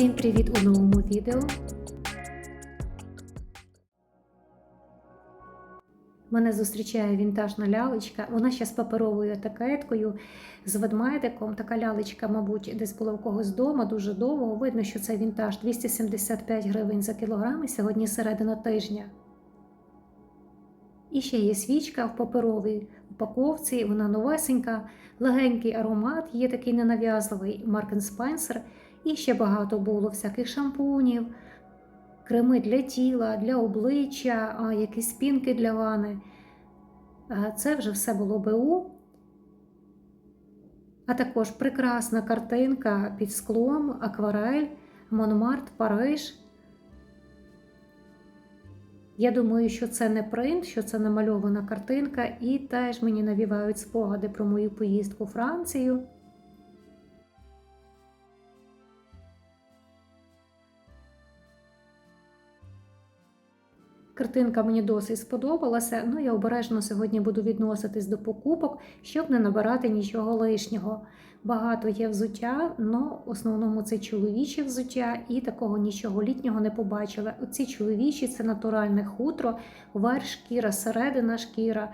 Всім привіт у новому відео. Мене зустрічає вінтажна лялечка. Вона ще з паперовою етикеткою, з ведмедиком. Така лялечка, мабуть, десь була у когось вдома дуже довго. Видно, що це вінтаж 275 гривень за кілограм і сьогодні середина тижня. І ще є свічка в паперовій упаковці, вона новесенька, легенький аромат, є такий ненав'язливий Mark Spencer. І ще багато було всяких шампунів, креми для тіла, для обличчя, якісь пінки для вани. Це вже все було БУ. А також прекрасна картинка під склом, акварель, Монмарт, Париж. Я думаю, що це не принт, що це намальована картинка, і теж мені навівають спогади про мою поїздку у Францію. Картинка мені досить сподобалася. Ну, я обережно сьогодні буду відноситись до покупок, щоб не набирати нічого лишнього. Багато є взуття, але в основному це чоловіче взуття, і такого нічого літнього не побачила. Оці чоловічі це натуральне хутро, верх шкіра, середина шкіра.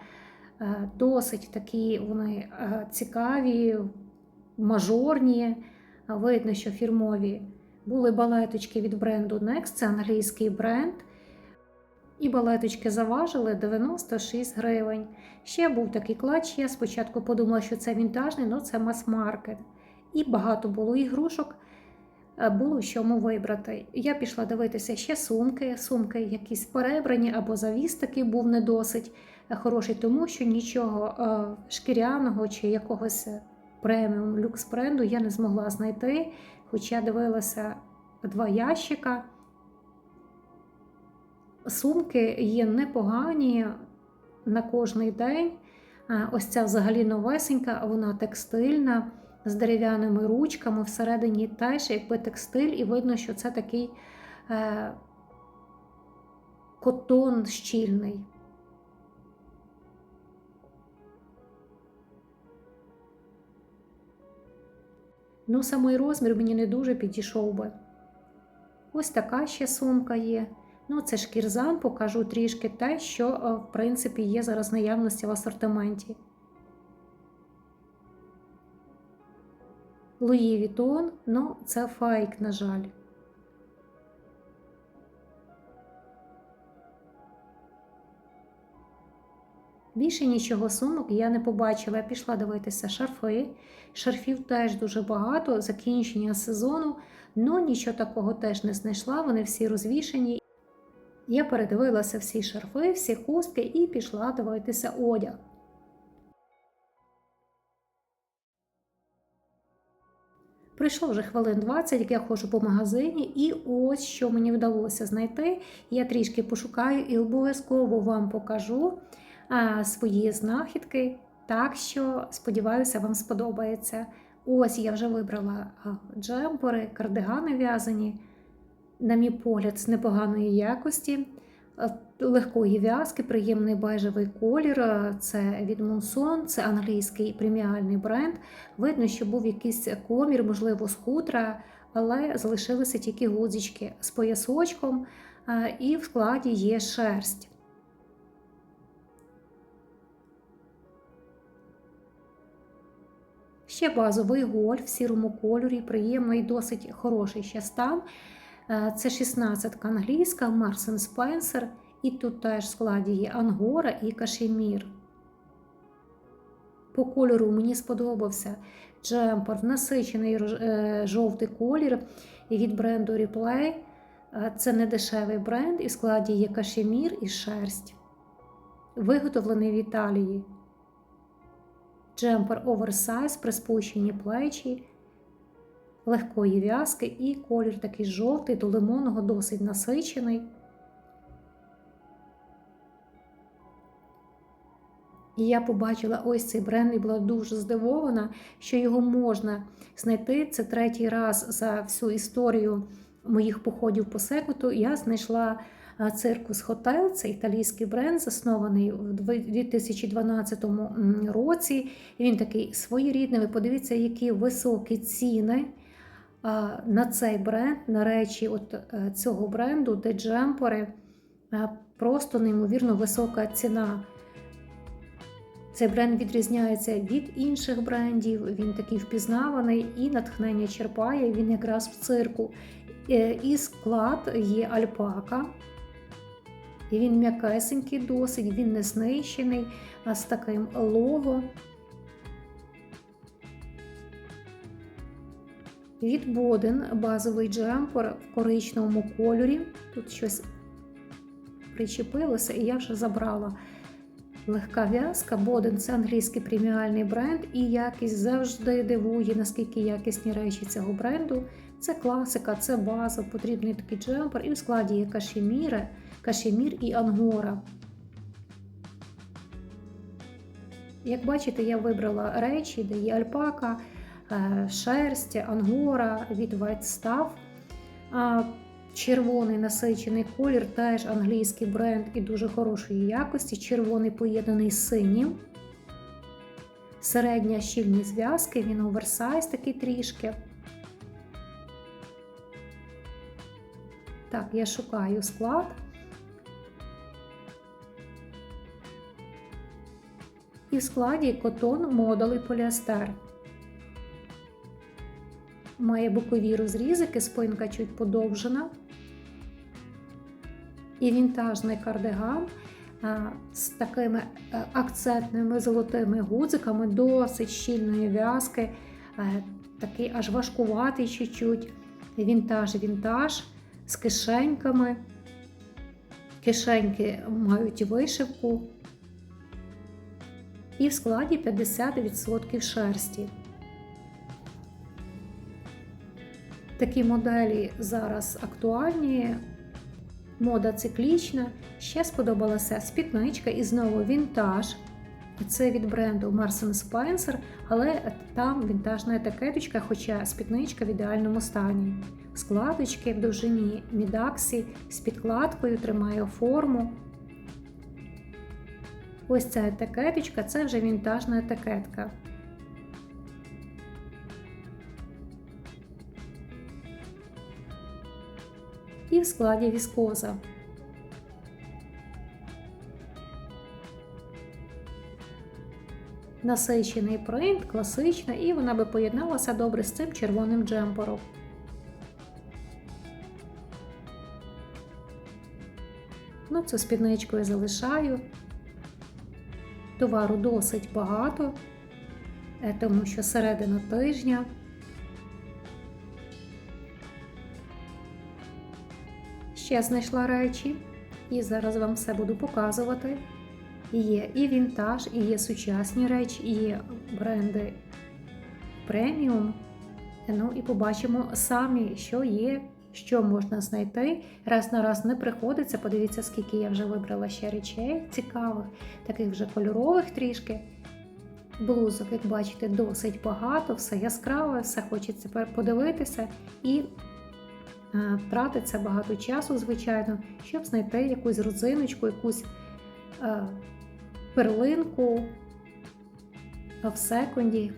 Е, Досить такі вони е, цікаві, мажорні. Видно, що фірмові були балеточки від бренду Next, це англійський бренд. І балеточки заважили 96 гривень. Ще був такий клатч, я спочатку подумала, що це вінтажний, але це мас-маркет. І багато було ігрушок, е, було з чому вибрати. Я пішла дивитися ще сумки, сумки якісь перебрані або завіс такий був не досить хороший, тому що нічого е, шкіряного чи якогось преміум люкс бренду я не змогла знайти. Хоча дивилася два ящика. Сумки є непогані на кожний день. Ось ця взагалі новесенька, вона текстильна, з дерев'яними ручками, всередині теж якби текстиль, і видно, що це такий е, котон щільний. Ну, самий розмір мені не дуже підійшов би. Ось така ще сумка є. Ну, це шкірзан, покажу трішки те, що, е, в принципі, є зараз наявності в асортименті. Луї Вітон, ну, це фейк, на жаль. Більше нічого сумок я не побачила. Я пішла дивитися шарфи. Шарфів теж дуже багато, закінчення сезону, але нічого такого теж не знайшла. Вони всі розвішені. Я передивилася всі шарфи, всі хустки і пішла дивитися одяг. Прийшло вже хвилин 20, як я ходжу по магазині, і ось що мені вдалося знайти. Я трішки пошукаю і обов'язково вам покажу а, свої знахідки. Так що, сподіваюся, вам сподобається. Ось я вже вибрала джемпери, кардигани в'язані на мій погляд, з непоганої якості, е, легкої в'язки, приємний бежевий колір. Е, це від Monson, це англійський преміальний бренд. Видно, що був якийсь комір, можливо, з але залишилися тільки гудзички з поясочком, е, і в складі є шерсть. Ще базовий гольф в сірому кольорі, приємний, досить хороший ще стан. Е, це 16 англійська, Марсен Спенсер, і тут теж в складі є Ангора і Кашемір. По кольору мені сподобався джемпер, насичений е, жовтий колір від бренду Replay. Е, це не дешевий бренд, і в складі є кашемір і шерсть. Виготовлений в Італії. Джемпер оверсайз, приспущені плечі легкої в'язки і колір такий жовтий, до лимонного, досить насичений. І я побачила ось цей бренд і була дуже здивована, що його можна знайти. Це третій раз за всю історію моїх походів по секуту. Я знайшла циркус Хотел, це італійський бренд, заснований у 2012 році. Він такий своєрідний. Ви подивіться, які високі ціни на цей бренд, на речі от е, цього бренду, де джемпери, е, просто неймовірно висока ціна. Цей бренд відрізняється від інших брендів, він такий впізнаваний і натхнення черпає він якраз в цирку. Е, І склад є альпака. І він м'якесенький досить, він не знищений, а з таким лого. Від Боден базовий джемпер в коричневому кольорі. Тут щось причепилося, і я вже забрала. Легка в'язка, Боден це англійський преміальний бренд, і якість завжди дивує, наскільки якісні речі цього бренду. Це класика, це база, потрібний такий джемпер, і в складі є кашеміри, кашемір і ангора. Як бачите, я вибрала речі, де є альпака, е, шерсть, ангора від White Stuff. Червоний насичений колір, теж англійський бренд і дуже хорошої якості. Червоний поєднаний з синім. Середня щільні зв'язки, він оверсайз такий трішки. Так, я шукаю склад. І в складі котон, модул і поліестер. Має бокові розрізики, спинка чуть подовжена. І вінтажний кардиган з такими акцентними золотими гудзиками, досить щільної в'язки, а, такий аж важкуватий чуть-чуть. Вінтаж-вінтаж з кишеньками. Кишеньки мають вишивку. І в складі 50% шерсті. Такі моделі зараз актуальні, мода циклічна. Ще сподобалася спідничка і знову вінтаж. Це від бренду Marks Spencer, але там вінтажна етикеточка, хоча спідничка в ідеальному стані. Складочки в довжині мідаксі з підкладкою тримає форму. Ось ця етикеточка це вже вінтажна етикетка. І в складі віскоза. Насичений принт, класична, і вона би поєдналася добре з цим червоним джемпером. Ну, цю спідничку я залишаю. Товару досить багато, е, тому що середина тижня. Ще знайшла речі, і зараз вам все буду показувати. Є і вінтаж, і є сучасні речі, і є бренди преміум. Ну і побачимо самі, що є, що можна знайти. Раз на раз не приходиться. Подивіться, скільки я вже вибрала ще речей цікавих, таких вже кольорових трішки. Блузок, як бачите, досить багато, все яскраве, все хочеться подивитися. І тратиться багато часу, звичайно, щоб знайти якусь родзиночку, якусь е, перлинку в секунді.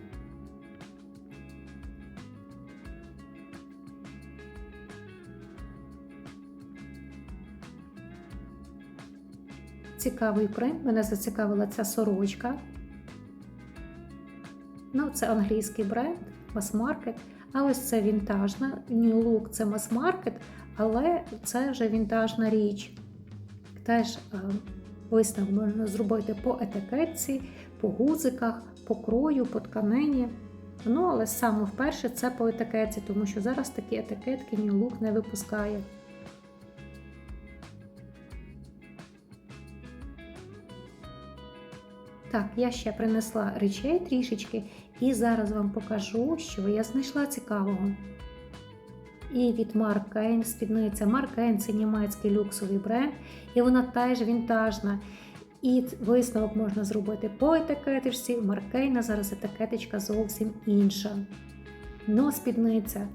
Цікавий принт, мене зацікавила ця сорочка. Ну, це англійський бренд, мас-маркет. А ось це вінтажна. New Look це мас-маркет, але це вже вінтажна річ. Теж е, висновок можна зробити по етикетці, по гузиках, по крою, по тканині. Ну, але саме вперше це по етикетці, тому що зараз такі етикетки New Look не випускає. Так, я ще принесла речей трішечки, і зараз вам покажу, що я знайшла цікавого. І від Марк Кейн спідниця Марк Кейн це німецький люксовий бренд, і вона теж вінтажна. І висновок можна зробити по етикеточці. У Марк Кейна зараз етикеточка зовсім інша. Но спідниця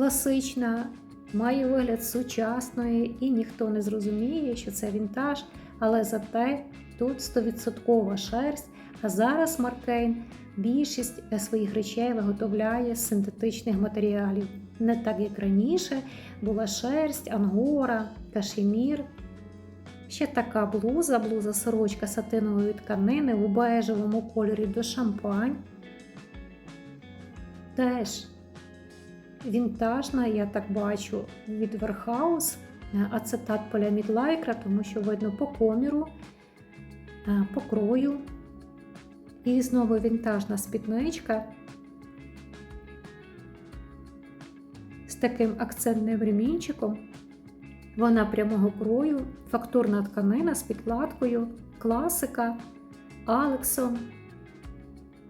класична, має вигляд сучасної, і ніхто не зрозуміє, що це вінтаж, але зате тут 100% шерсть, А зараз Маркейн більшість е, своїх речей виготовляє з синтетичних матеріалів. Не так як раніше була шерсть, ангора, кашемір. Ще така блуза, блуза сорочка сатинової тканини у бежевому кольорі до шампань. Теж вінтажна, я так бачу, від Верхаус, ацетат поліамід лайкра, тому що видно по коміру, е, по крою. І знову вінтажна спідничка з таким акцентним ремінчиком. Вона прямого крою, фактурна тканина з підкладкою, класика, Алексон,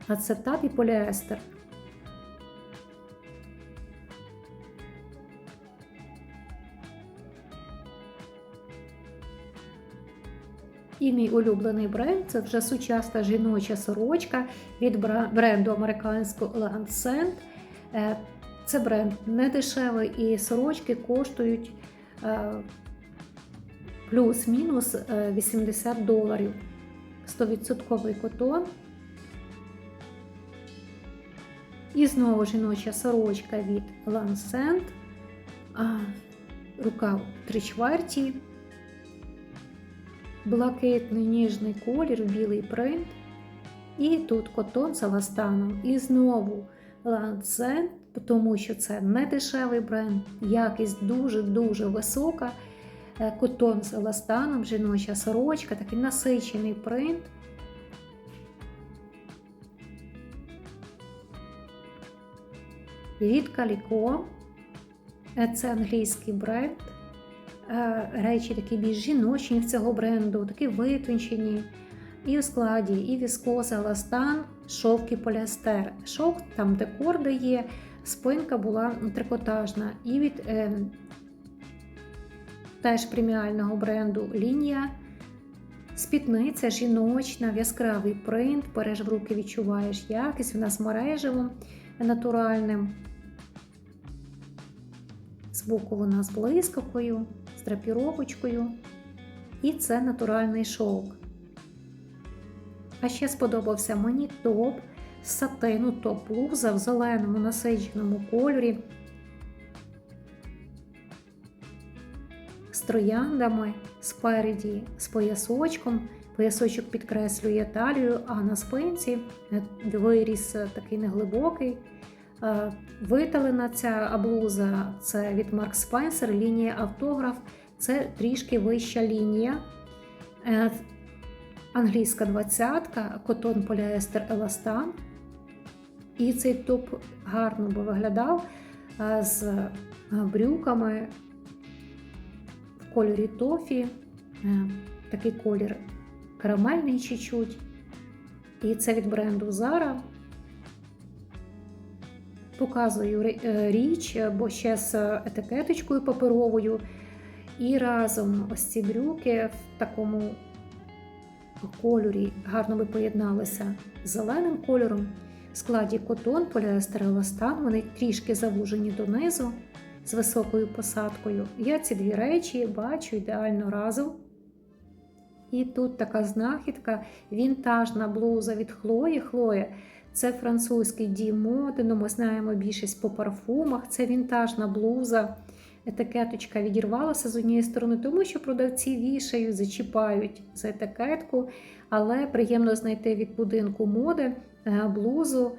ацетат і поліестер. І мій улюблений бренд це вже сучасна жіноча сорочка від бренду американського Elegant Scent. Е, Це бренд не дешевий і сорочки коштують е, плюс-мінус е, 80 доларів. 100% котон. І знову жіноча сорочка від Lancent. Рукав три чверті блакитний ніжний колір, білий принт. І тут котон з еластаном. І знову ланцет, тому що це не дешевий бренд, якість дуже-дуже висока. Е, Котон з еластаном, жіноча сорочка, такий насичений принт. Від Каліко. Е, Це англійський бренд. Е, речі такі більш жіночні в цього бренду, такі витончені. І у складі, і віскоза, еластан, шовк і поліестер. Шовк там, де корди є, спинка була трикотажна. І від е, теж преміального бренду лінія. Спідниця жіночна, в яскравий принт, береш в руки, відчуваєш якість, вона з мережевим натуральним. Збоку вона з блискавкою, з драпіровочкою. І це натуральний шовк. А ще сподобався мені топ з сатину, топ-блуза в зеленому насиченому кольорі. З трояндами спереді, з поясочком. Поясочок підкреслює талію, а на спинці виріс такий неглибокий. Е, Виталена ця блуза це від Марк Спенсер, лінія автограф, це трішки вища лінія. Е, Англійська двадцятка, котон поліестер еластан. І цей топ гарно би виглядав е, з брюками в кольорі тофі, такий колір карамельний чуть-чуть. І це від бренду Zara. Показую е, річ, бо ще з етикеточкою паперовою. І разом ось ці брюки в такому кольорі гарно би поєдналися з зеленим кольором. В складі котон, поліестер, еластан, вони трішки завужені донизу з високою посадкою. Я ці дві речі бачу ідеально разом. І тут така знахідка, вінтажна блуза від Хлої. Хлоя це французький дім моди, ну ми знаємо більшість по парфумах. Це вінтажна блуза. Етикеточка відірвалася з однієї сторони, тому що продавці вішають, зачіпають за етикетку, але приємно знайти від будинку моди е, блузу.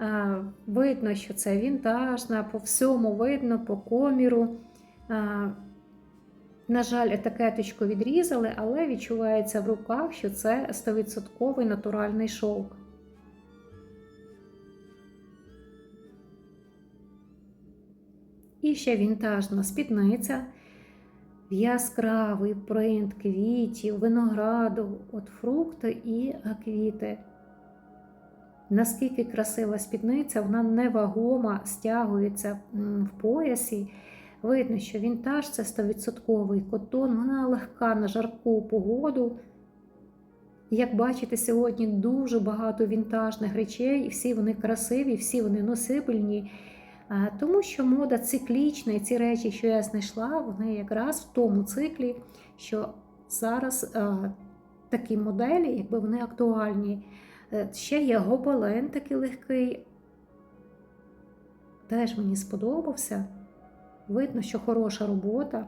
Е, Видно, що це вінтажна, по всьому видно, по коміру. Е, На жаль, етикеточку відрізали, але відчувається в руках, що це 100% натуральний шовк. І ще вінтажна спідниця, яскравий принт квітів, винограду, от фрукти і квіти. Наскільки красива спідниця, вона невагома, стягується в поясі. Видно, що вінтаж це 100% котон, вона легка на жарку погоду. Як бачите, сьогодні дуже багато вінтажних речей, і всі вони красиві, всі вони носибельні. Тому що мода циклічна, і ці речі, що я знайшла, вони якраз в тому циклі, що зараз такі моделі, якби вони актуальні. Е, Ще є гобелен такий легкий. Теж мені сподобався. Видно, що хороша робота.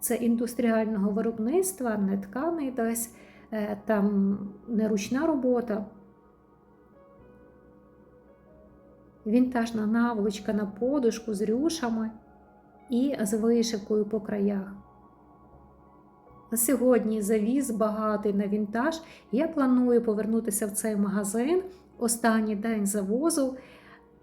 Це індустріального виробництва, не тканий десь, там не ручна робота. Вінтажна наволочка на подушку з рюшами і з вишивкою по краях. Сьогодні завіз багатий на вінтаж. Я планую повернутися в цей магазин останній день завозу.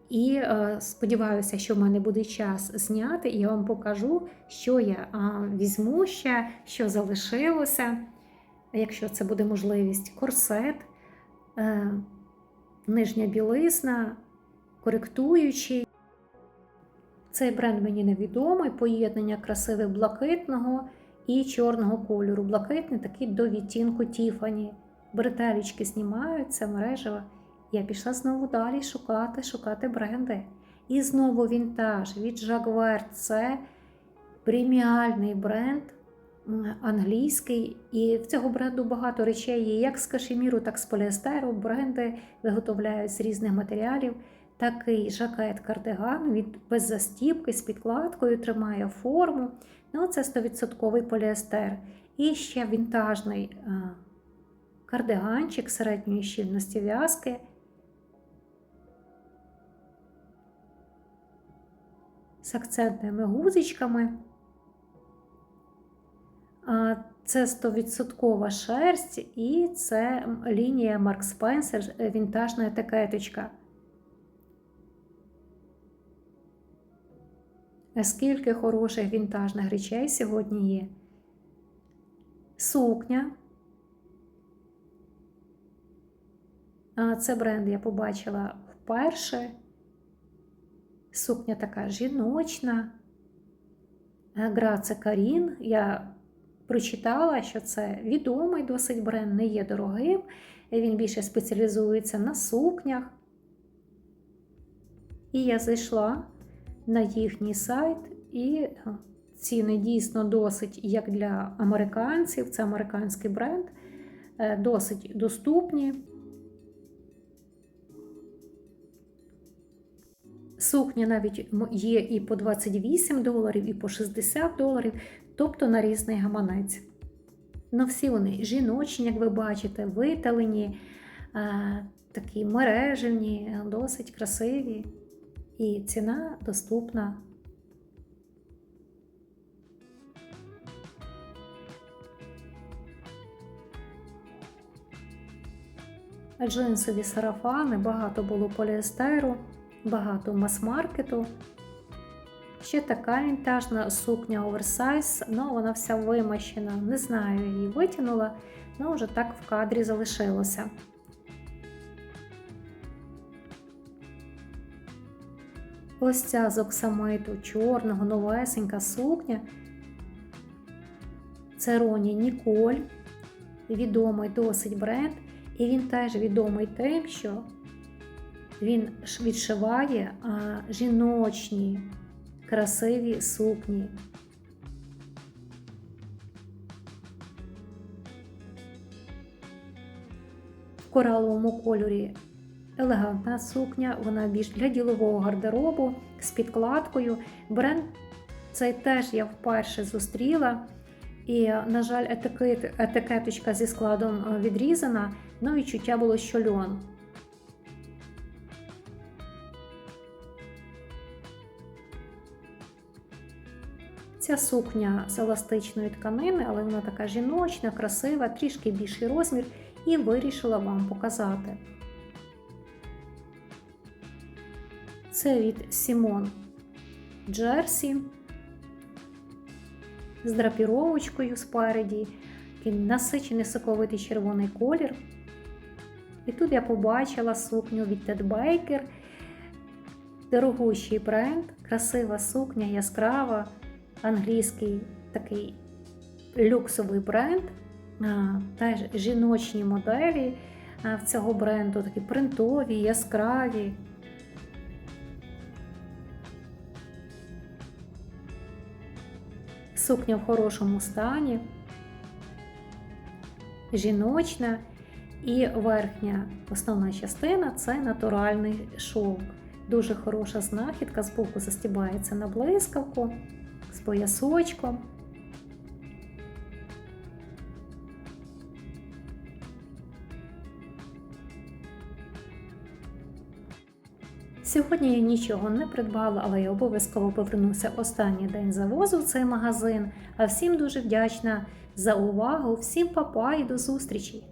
І е, сподіваюся, що в мене буде час зняти, і я вам покажу, що я візьму ще, що залишилося, якщо це буде можливість, корсет, е, нижня білизна, коректуючий. Цей бренд мені невідомий, поєднання красивих блакитного і чорного кольору. Блакитний такий до відтінку Тіфані. Бретелічки знімаються, мережево. Я пішла знову далі шукати, шукати бренди. І знову вінтаж від Jaguar. Це преміальний бренд англійський. І в цього бренду багато речей є як з кашеміру, так і з поліестеру. Бренди виготовляють з різних матеріалів. Такий жакет кардиган від без застіпки з підкладкою, тримає форму. Ну, це 100% поліестер. І ще вінтажний а, кардиганчик середньої щільності в'язки. З акцентними гузичками. Це 100% шерсть і це лінія Mark Spencer, вінтажна етикеточка. Скільки хороших вінтажних речей сьогодні є. Сукня. Це бренд я побачила вперше. Сукня така жіночна. Граце Карін. Я прочитала, що це відомий досить бренд, не є дорогим. Він більше спеціалізується на сукнях. І я зайшла на їхній сайт, і ціни дійсно досить, як для американців, це американський бренд, досить доступні. Сукня навіть є і по 28 доларів, і по 60 доларів, тобто на різний гаманець. Ну, всі вони жіночні, як ви бачите, виталені, такі мережевні, досить красиві. І ціна доступна. Джинсові сарафани, багато було поліестеру, багато мас-маркету. Ще така вінтажна сукня оверсайз, ну вона вся вимащена. Не знаю, її витягнула, але вже так в кадрі залишилося. Ось ця з оксамиту чорного, новесенька сукня. Це Роні Ніколь, відомий досить бренд, і він теж відомий тим, що він відшиває жіночні красиві сукні. В кораловому кольорі елегантна сукня, вона більш для ділового гардеробу з підкладкою. Бренд цей теж я вперше зустріла. І, на жаль, етикет, етикеточка зі складом відрізана, але відчуття було, що льон. Ця сукня з еластичної тканини, але вона така жіночна, красива, трішки більший розмір, і вирішила вам показати. Це від Сімон Джерсі з драпіровочкою спереді, такий насичений соковитий червоний колір. І тут я побачила сукню від Ted Baker, дорогущий бренд, красива сукня, яскрава, англійський такий люксовий бренд, теж жіночні моделі в цього бренду, такі принтові, яскраві. Сукня в хорошому стані, жіночна. І верхня основна частина це натуральний шовк. Дуже хороша знахідка, з боку застібається на блискавку з поясочком. Сьогодні я нічого не придбала, але я обов'язково повернуся останній день завозу в цей магазин. А всім дуже вдячна за увагу. Всім папа і до зустрічі!